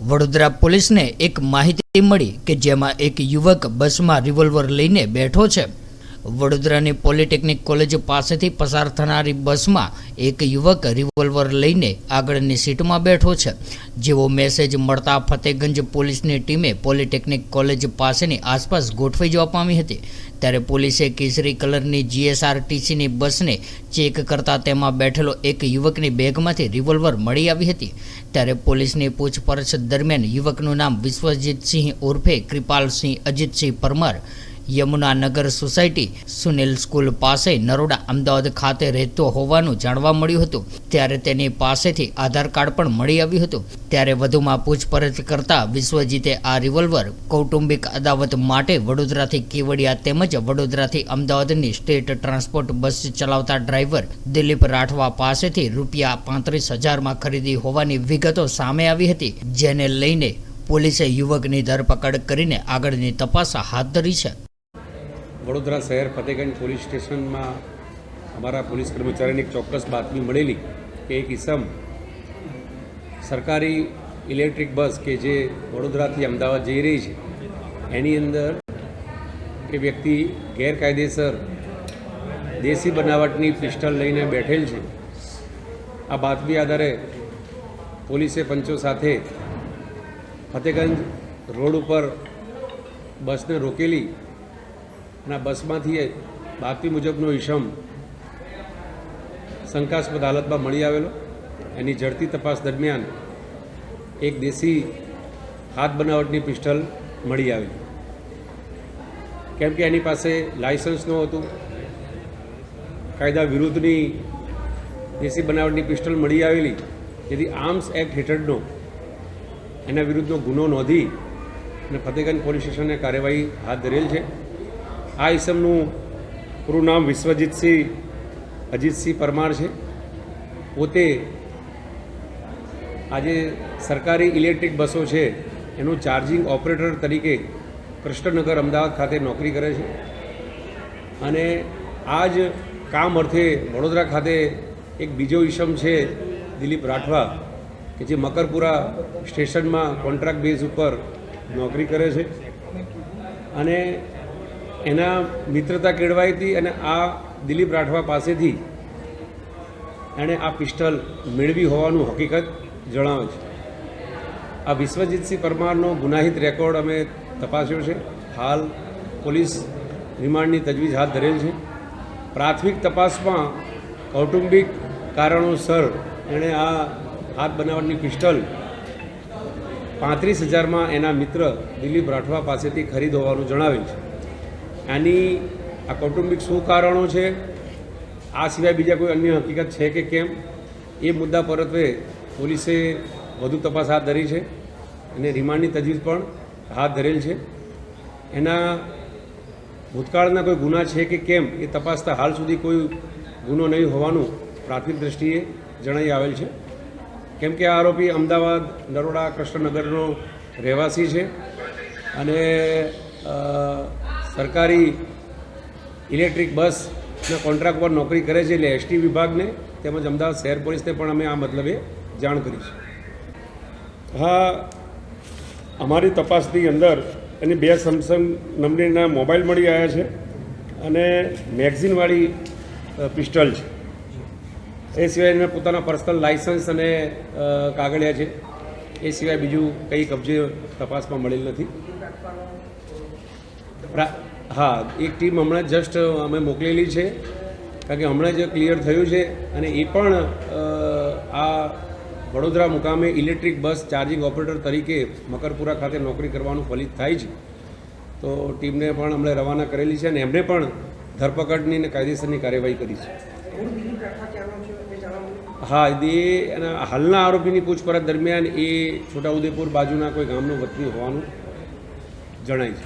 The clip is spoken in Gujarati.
વડોદરા પોલીસને એક માહિતી મળી કે જેમાં એક યુવક બસમાં રિવોલ્વર લઈને બેઠો છે. વડોદરાની પોલિટેકનિક કોલેજ પાસેથી પસાર થનારી બસમાં એક યુવક રિવોલ્વર લઈને આગળની સીટમાં બેઠો છે. જેવો મેસેજ મળતા ફતેગંજ પોલીસની ટીમે પોલિટેકનિક કોલેજ પાસેની આસપાસ ગોઠવાઈ જવા પામી હતી. ત્યારે પોલીસે કેસરી કલરની જીએસઆરટીસીની બસને ચેક કરતા તેમાં બેઠેલો એક યુવકની બેગમાંથી રિવોલ્વર મળી આવી હતી. ત્યારે પોલીસની પૂછપરછ દરમિયાન યુવકનું નામ વિશ્વજીતસિંહ ઉર્ફે કૃપાલસિંહ અજીતસિંહ પરમાર યમુનાનગર સોસાયટી સુનિલ સ્કૂલ પાસે નરોડા અમદાવાદ ખાતે રહેતો હોવાનું જાણવા મળ્યું હતું. ત્યારે તેની પાસેથી આધાર કાર્ડ પણ મળી આવ્યું હતું. ત્યારે વધુમાં પૂછપરછ કરતા વિશ્વજીતે આ રિવોલ્વર કૌટુંબિક અદાવત માટે વડોદરાથી કેવડિયા તેમજ વડોદરાથી અમદાવાદની સ્ટેટ ટ્રાન્સપોર્ટ બસ ચલાવતા ડ્રાઈવર દિલીપ રાઠવા પાસેથી રૂપિયા પાંત્રીસ હજારમાં ખરીદી હોવાની વિગતો સામે આવી હતી, જેને લઈને પોલીસે યુવકની ધરપકડ કરીને આગળની તપાસ હાથ ધરી છે. વડોદરા શહેર ફતેગંજ પોલીસ સ્ટેશનમાં અમારા પોલીસ કર્મચારીને એક ચોક્કસ બાતમી મળેલી કે એક ઇસમ સરકારી ઇલેક્ટ્રિક બસ કે જે વડોદરાથી અમદાવાદ જઈ રહી છે, એની અંદર એ વ્યક્તિ ગેરકાયદેસર દેશી બનાવટની પિસ્ટલ લઈને બેઠેલ છે. આ બાતમી આધારે પોલીસે પંચો સાથે ફતેગંજ રોડ ઉપર બસને રોકેલી અને આ બસમાંથી બાતમી મુજબનો ઈશમ શંકાસ્પદ હાલતમાં મળી આવેલો. એની ઝડપી તપાસ દરમિયાન એક દેશી હાથ બનાવટની પિસ્ટલ મળી આવેલી કેમ કે એની પાસે લાયસન્સ નહોતું. કાયદા વિરુદ્ધની દેશી બનાવટની પિસ્ટલ મળી આવેલી. જેથી આર્મ્સ એક્ટ હેઠળનો એના વિરુદ્ધનો ગુનો નોંધી અને ફતેગંજ પોલીસ સ્ટેશને કાર્યવાહી હાથ ધરેલ છે. આ ઈસમનું પૂરું નામ વિશ્વજીતસિંહ, અજીતસિંહ પરમાર છે. પોતે આજે સરકારી ઇલેક્ટ્રિક બસો છે, એનું ચાર્જિંગ ઓપરેટર તરીકે કૃષ્ણનગર અમદાવાદ ખાતે નોકરી કરે છે. અને આ જ કામ અર્થે વડોદરા ખાતે એક બીજો ઈસમ છે, દિલીપ રાઠવા, કે જે મકરપુરા સ્ટેશનમાં કોન્ટ્રાક્ટ બેઝ ઉપર નોકરી કરે છે. અને એના મિત્રતા કેળવાઈ હતી અને આ દિલીપ રાઠવા પાસેથી એણે આ પિસ્ટલ મેળવી હોવાનું હકીકત જણાવે છે. આ વિશ્વજીતસિંહ પરમારનો ગુનાહિત રેકોર્ડ અમે તપાસ્યો છે. હાલ પોલીસ રિમાન્ડની તજવીજ હાથ ધરેલ છે. પ્રાથમિક તપાસમાં કૌટુંબિક કારણોસર એણે આ હાથ બનાવટની પિસ્ટલ પાંત્રીસ હજારમાં એના મિત્ર દિલીપ રાઠવા પાસેથી ખરીદ હોવાનું જણાવ્યું છે. આની આ કૌટુંબિક શું કારણો છે. આ સિવાય બીજા કોઈ અન્ય હકીકત છે કે કેમ? એ મુદ્દા પરત્વે પોલીસે વધુ તપાસ હાથ ધરી છે અને રિમાન્ડની તજવીજ પણ હાથ ધરેલ છે. એના ભૂતકાળના કોઈ ગુના છે કે કેમ એ તપાસતા હાલ સુધી કોઈ ગુનો નહીં હોવાનું પ્રાથમિક દ્રષ્ટિએ જણાઈ આવેલ છે. કેમ કે આ આરોપી અમદાવાદ, નરોડા, કૃષ્ણનગરનો રહેવાસી છે અને સરકારી ઇલેક્ટ્રિક બસના કોન્ટ્રાક્ટ પર નોકરી કરે છે એટલે એસટી વિભાગને તેમજ અમદાવાદ શહેર પોલીસને પણ અમે આ મતલબે જાણ કરી છે. હા, અમારી તપાસની અંદર એની બે સેમસંગ નંબરીના મોબાઈલ મળી આવ્યા છે અને મેગઝીનવાળી પિસ્ટલ છે. એ સિવાય એમને પોતાના પર્સનલ લાઇસન્સ અને કાગળિયા છે. એ સિવાય બીજું કંઈ કબજે તપાસમાં મળેલ નથી. હા, એક ટીમ હમણાં જસ્ટ અમે મોકલેલી છે. કારણ કે હમણાં જ ક્લિયર થયું છે અને એ પણ આ વડોદરા મુકામે ઇલેક્ટ્રિક બસ ચાર્જિંગ ઓપરેટર તરીકે મકરપુરા ખાતે નોકરી કરવાનું ફલિત થાય છે. તો ટીમને પણ અમને રવાના કરેલી છે અને એમને પણ ધરપકડની અને કાયદેસરની કાર્યવાહી કરી છે. હા એ એના હાલના આરોપીની પૂછપરછ દરમિયાન એ છોટાઉદેપુર બાજુના કોઈ ગામનો વતની હોવાનું જણાય છે.